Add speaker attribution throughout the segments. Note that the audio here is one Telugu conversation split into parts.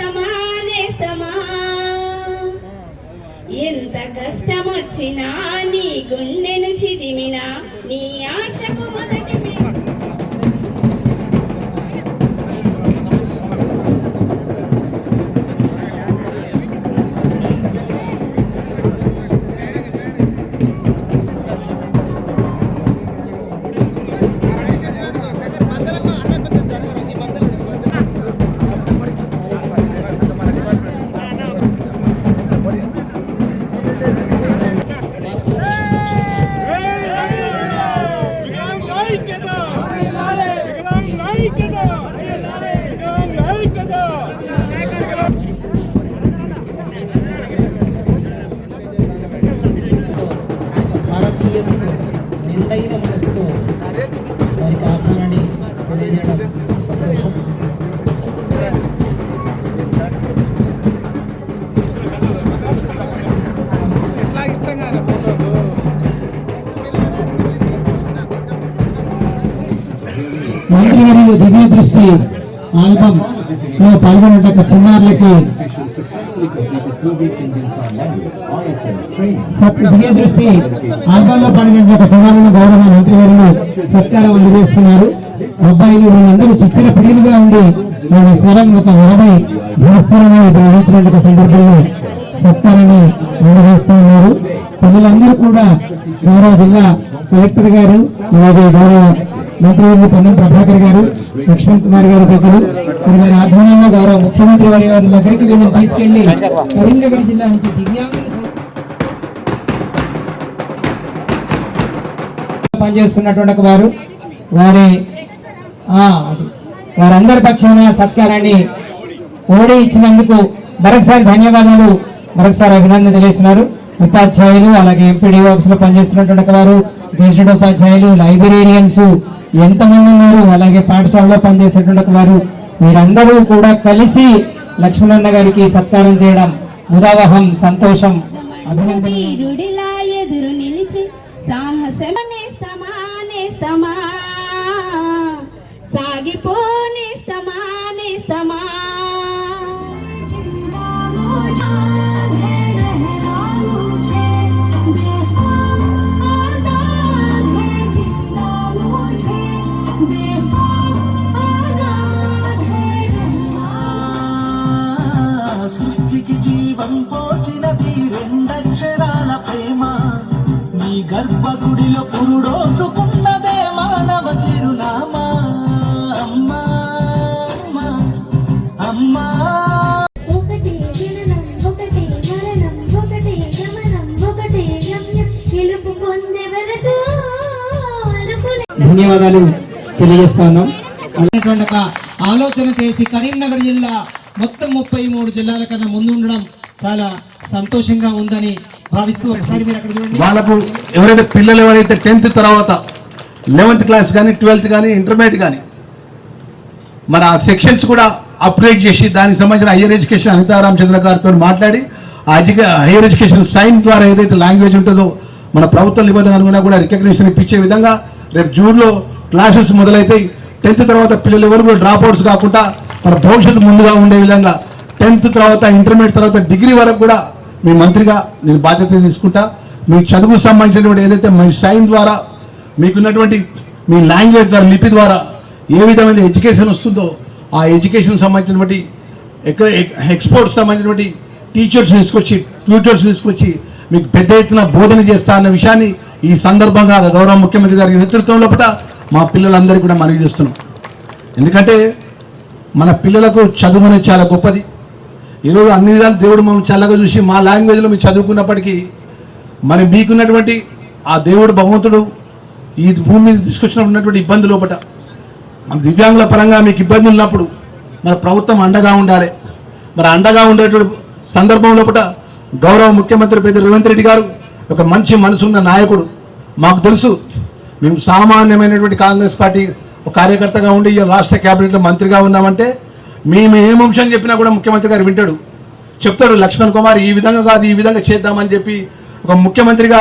Speaker 1: సాగిపోనేస్తమా నేస్తమా ఎంత కష్టమొచ్చినా నీ గుండెను చిదిమినా నీ
Speaker 2: ఆ ఐక్యత!
Speaker 3: భారతీయతకు నిండైన మనసుతో వారికి ఆహ్వానాన్ని తెలియజేయడం సంతోషం మంత్రివర్యులు దివ్య దృష్టి ఆల్బమ్ లో పాల్గొన్నట్టు చిన్నారులకి సత్ దృష్టి ఆల్బమ్లో చిన్నారులను గౌరవ మంత్రి గారిని సత్కారం అందజేస్తున్నారు. అబ్బాయిలు వీళ్ళందరూ చిచ్చిన పిడిలుగా ఉండి వాళ్ళ స్వరం ఒక నలభై భాస్కరంగా నిర్వహించినట్టు సందర్భంలో సత్కారాన్ని అందజేస్తూ ఉన్నారు. పిల్లలందరూ కూడా గౌరవ జిల్లా కలెక్టర్ గారు అలాగే గౌరవ మంత్రివర్యులు పొన్నం ప్రభాకర్ గారు లక్ష్మణ్ కుమార్ గారు ప్రజలు మరి వారి ఆధ్వర్యంలో గౌరవ ముఖ్యమంత్రి వారి వారి దగ్గరికి వీళ్ళని తీసుకెళ్ళి కరీంనగర్ జిల్లా నుంచి దివ్యాంగుల పనిచేస్తున్నటువంటి వారు. వారి వారందరి పక్షాన సత్కారాన్ని ఓడి ఇచ్చినందుకు మరొకసారి ధన్యవాదాలు. మరొకసారి అభినందన తెలియజేస్తున్నారు. ఉపాధ్యాయులు అలాగే ఎంపీడీ ఆఫీస్లో పనిచేస్తున్నటువంటి వారు గెజిటెడ్ ఉపాధ్యాయులు లైబ్రేరియన్స్ ఎంతమంది ఉన్నారు? అలాగే పాఠశాలలో పనిచేసేటువంటి వారు మీరందరూ కూడా కలిసి లక్ష్మణన్న గారికి సత్కారం చేయడం ఉదావహం సంతోషం అభినందన
Speaker 4: జీవం పోసినది రెండక్షరాల ప్రేమ. నీ గర్భగుడిలో పురుడోసుకున్నదే మానవ చిరునామా. అమ్మా అమ్మా, అమ్మా.
Speaker 3: ధన్యవాదాలు తెలియజేస్తా ఉన్నాం అనేటువంటి ఒక ఆలోచన చేసి కరీంనగర్ జిల్లా మొత్తం ముప్పై మూడు జిల్లాల కన్నా ముందు ఉండడం చాలా సంతోషంగా ఉందని భావిస్తూ ఒకసారి మీరు అక్కడ చూడండి.
Speaker 5: వాళ్ళకు ఎవరైతే పిల్లలు ఎవరైతే టెన్త్ తర్వాత లెవెన్త్ క్లాస్ కానీ ట్వెల్త్ కానీ ఇంటర్మీడియట్ కానీ మన ఆ సెక్షన్స్ కూడా అప్గ్రేడ్ చేసి దానికి సంబంధించిన హయ్యర్ ఎడ్యుకేషన్ అనితా రామచంద్ర గారితో మాట్లాడి ఆ హైయర్ హయ్యర్ ఎడ్యుకేషన్ సైన్ ద్వారా ఏదైతే లాంగ్వేజ్ ఉంటుందో మన ప్రభుత్వ నిబంధన అనుగుణంగా కూడా రికగ్నిషన్ ఇప్పించే విధంగా రేపు జూన్లో క్లాసెస్ మొదలైతాయి టెన్త్ తర్వాత పిల్లలు ఎవరు కూడా డ్రాప్ అవుట్స్ కాకుండా మన భవిష్యత్తు ముందుగా ఉండే విధంగా టెన్త్ తర్వాత ఇంటర్మీడియట్ తర్వాత డిగ్రీ వరకు కూడా మీ మంత్రిగా నేను బాధ్యత తీసుకుంటా. మీ చదువుకు సంబంధించినటువంటి ఏదైతే మీ సైన్ ద్వారా మీకున్నటువంటి మీ లాంగ్వేజ్ ద్వారా లిపి ద్వారా ఏ విధమైన ఎడ్యుకేషన్ వస్తుందో ఆ ఎడ్యుకేషన్ సంబంధించినటువంటి ఎక్క- ఎక్- ఎక్స్పోర్ట్స్ సంబంధించినటువంటి టీచర్స్ తీసుకొచ్చి ట్యూటర్స్ తీసుకొచ్చి మీకు పెద్ద ఎత్తున బోధన చేస్తా అన్న విషయాన్ని ఈ సందర్భంగా గౌరవ ముఖ్యమంత్రి గారి నేతృత్వంలో కూడా మా పిల్లలందరికీ కూడా మనవి చేస్తున్నాం ఎందుకంటే మన పిల్లలకు చదువు అనేది చాలా గొప్పది. ఈరోజు అన్ని విధాలు దేవుడు మనం చల్లగా చూసి మా లాంగ్వేజ్లో మీరు చదువుకున్నప్పటికీ మరి మీకున్నటువంటి ఆ దేవుడు భగవంతుడు ఈ భూమి మీద తీసుకొచ్చినటువంటి ఇబ్బంది లోపట మన దివ్యాంగుల పరంగా మీకు ఇబ్బంది ఉన్నప్పుడు మన ప్రభుత్వం అండగా ఉండాలి. మరి అండగా ఉండేటువంటి సందర్భం లోపల గౌరవ ముఖ్యమంత్రి పెద్ద రేవంత్ రెడ్డి గారు ఒక మంచి మనసున్న నాయకుడు. మాకు తెలుసు మేము సామాన్యమైనటువంటి కాంగ్రెస్ పార్టీ ఒక కార్యకర్తగా ఉండి రాష్ట్ర క్యాబినెట్లో మంత్రిగా ఉన్నామంటే మేము ఏం అంశం చెప్పినా కూడా ముఖ్యమంత్రి గారు వింటాడు. చెప్తాడు లక్ష్మణ్ కుమార్ ఈ విధంగా కాదు ఈ విధంగా చేద్దామని చెప్పి. ఒక ముఖ్యమంత్రిగా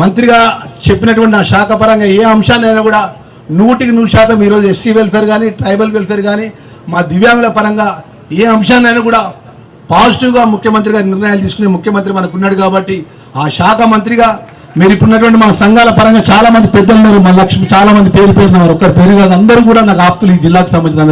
Speaker 5: మంత్రిగా చెప్పినటువంటి నా శాఖ పరంగా ఏ అంశాలైనా కూడా నూటికి నూరు శాతం ఈరోజు ఎస్సీ వెల్ఫేర్ కానీ ట్రైబల్ వెల్ఫేర్ కానీ మా దివ్యాంగుల పరంగా ఏ అంశాన్నైనా కూడా పాజిటివ్గా ముఖ్యమంత్రి గారు నిర్ణయాలు తీసుకునే ముఖ్యమంత్రి మనకు ఉన్నాడు కాబట్టి ఆ శాఖ మంత్రిగా మీరు ఇప్పుడున్నటువంటి మా సంఘాల పరంగా చాలామంది పెద్దలు ఉన్నారు లక్ష్మి చాలామంది పేరు పేరున్నారు ఒక్కరి పేరు కాదు అందరూ కూడా నాకు ఆప్తులు ఈ జిల్లాకు సంబంధించిన